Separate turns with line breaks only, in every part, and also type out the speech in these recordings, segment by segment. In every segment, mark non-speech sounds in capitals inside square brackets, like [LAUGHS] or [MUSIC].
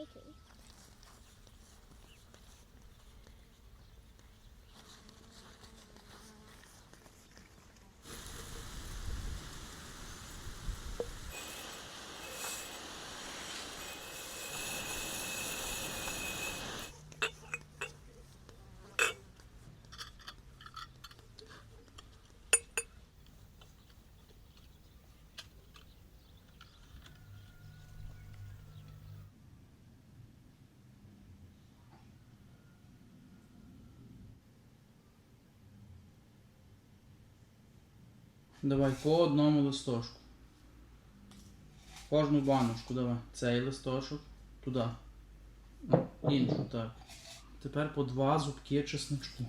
bakery.
Давай по одному листочку. Кожну баночку давай. Цей листочок туди. Іншу, так. Тепер по два зубки чесничку.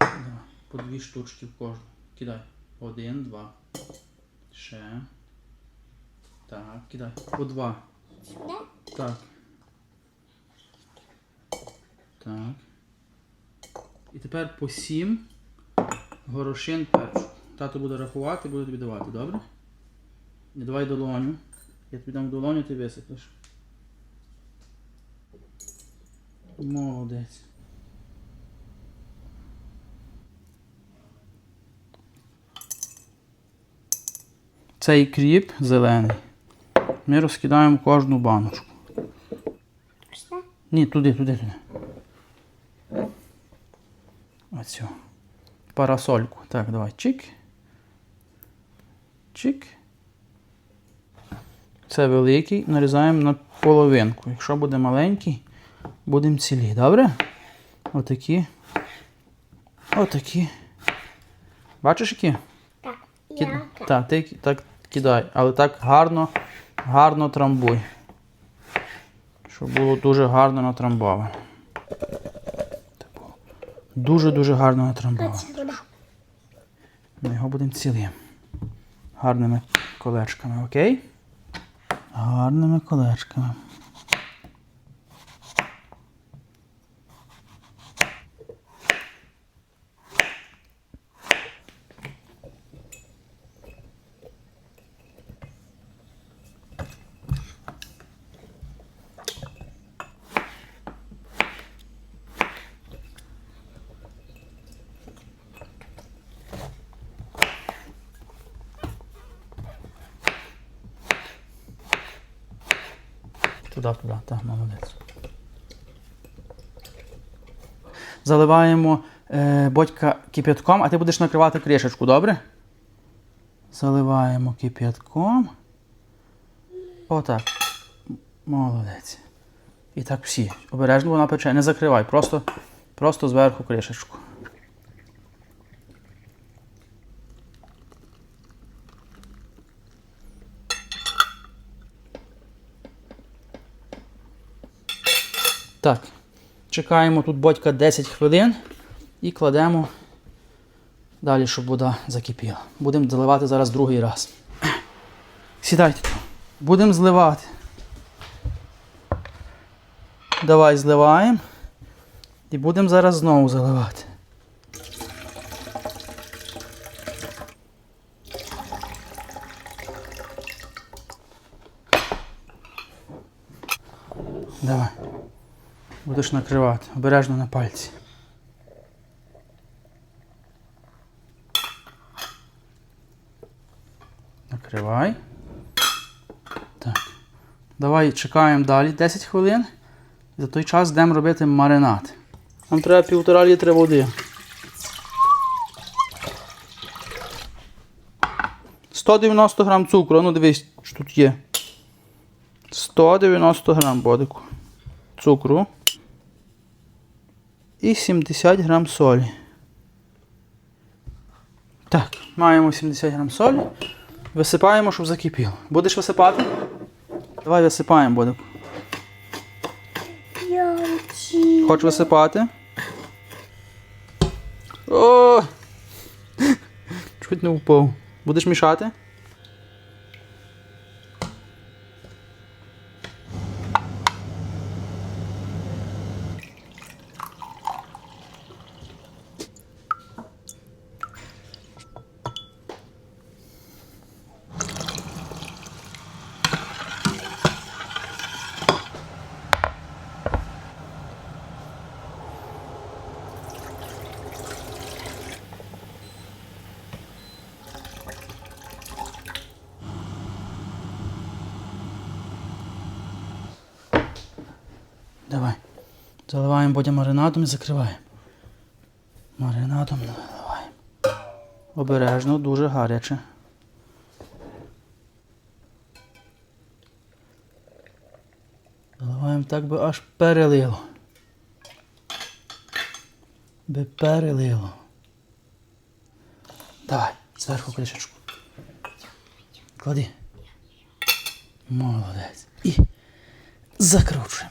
Давай. По дві штучки в кожну. Кидай. Один, два. Ще. Так, кидай. По два. Так. Так. І тепер по сім горошин перчу. Тато буде рахувати, буде тобі давати, добре? І давай долоню. Я тобі дам долоню, ти висиплеш. Молодець. Цей кріп зелений. Ми розкидаємо кожну баночку.
Сюди?
Ні, туди, туди, туди. Оцю. Парасольку. Так, давай. Чик. Чик. Це великий. Нарізаємо на половинку. Якщо буде маленький, будемо цілі. Добре? Отакі. Отакі. Бачиш які?
Так.
Ки-
Я так.
Так, ти так кидай. Але так гарно, гарно трамбуй. Щоб було дуже гарно натрамбовано. Дуже-дуже гарно натрамбовано. Ми його будемо цілим. Гарними колечками, окей? Гарними колечками. Туди, туди, так, молодець. Заливаємо е, бодька кип'ятком, а ти будеш накривати кришечку, добре? Заливаємо кип'ятком. Отак. Молодець. І так всі. Обережно вона пече. Не закривай, просто, просто зверху кришечку. Так, чекаємо тут бодька 10 хвилин і кладемо далі, щоб вода закипіла. Будемо заливати зараз другий раз. Сідайте. Будемо зливати. Давай зливаємо. І будемо зараз знову заливати. Давай. Будеш накривати. Обережно на пальці. Накривай. Так. Давай чекаємо далі 10 хвилин. За той час йдемо робити маринад. Нам треба півтора літри води. 190 грам цукру. Ну дивись, що тут є. 190 грам бодику. Цукру. І 70 грам солі. Так, маємо 70 грам солі. Висипаємо, щоб закипіло. Будеш висипати? Давай висипаємо.
Йолчі.
Хочеш висипати? О! [LAUGHS] Чуть не впав. Будеш мішати? Заливаємо потім маринадом і закриваємо. Маринадом наливаємо. Обережно, дуже гаряче. Заливаємо так, би аж перелило. Би перелило. Давай, зверху кришечку. Клади. Молодець. І закручуємо.